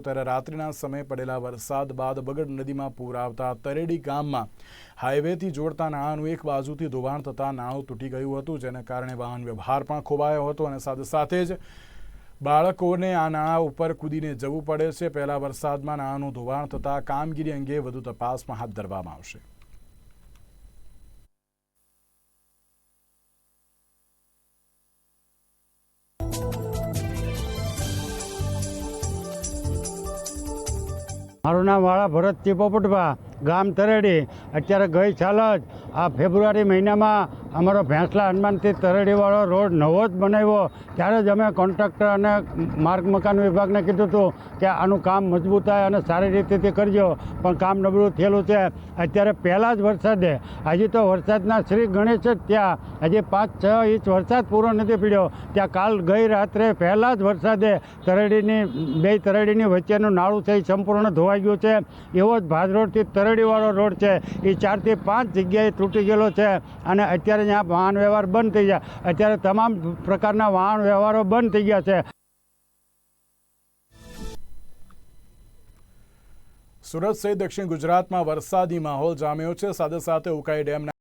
ત્યારે રાત્રિના સમયે પડેલા વરસાદ બાદ બગડ નદીમાં પૂર આવતા તરેડી ગામમાં હાઈવેથી જોડતા નાણાંનું એક બાજુથી ધોવાણ થતાં નાણું તૂટી ગયું હતું, જેને કારણે વાહન વ્યવહાર પણ ખોવાયો હતો અને સાથે સાથે જ બાળકોને આ નાણાં ઉપર કૂદીને જવું પડે છે. પહેલા વરસાદમાં નાણાંનું ધોવાણ થતાં કામગીરી અંગે વધુ તપાસમાં હાથ ધરવામાં આવશે. મારું નામ વાળા ભરતજી પોપટભા ગામ તરેડી. અત્યારે ગઈ સાલ જ આ ફેબ્રુઆરી મહિનામાં અમારો ભેંસલા હનુમાનથી તરેડીવાળો રોડ નવો જ બનાવ્યો. ત્યારે જ અમે કોન્ટ્રાક્ટર અને માર્ગ મકાન વિભાગને કીધું હતું કે આનું કામ મજબૂત થાય અને સારી રીતેથી કરજો. પણ કામ નબળું થયેલું છે. અત્યારે પહેલાં જ વરસાદે. હજી તો વરસાદના શ્રી ગણેશ જ ત્યાં. હજી પાંચ, છ ઇંચ વરસાદ પૂરો નથી પડ્યો. ત્યાં કાલ ગઈ રાત્રે પહેલાં જ વરસાદે તરેડીની, બે તરેડીની વચ્ચેનું નાળું છે એ સંપૂર્ણ ધોવાઈ ગયું છે. એવો જ ભાદ રોડથી તરેડીવાળો રોડ છે. એ ચારથી પાંચ જગ્યાએ તૂટી ગયેલો છે અને અત્યારે ત્યાં વાહન વ્યવહાર બંધ થઈ ગયા, અત્યારે તમામ પ્રકારના વાહન વ્યવહારો બંધ થઈ ગયા છે. સુરત સહિત દક્ષિણ ગુજરાતમાં વરસાદી માહોલ જામ્યો છે. સાથે સાથે ઉકાઈ ડેમના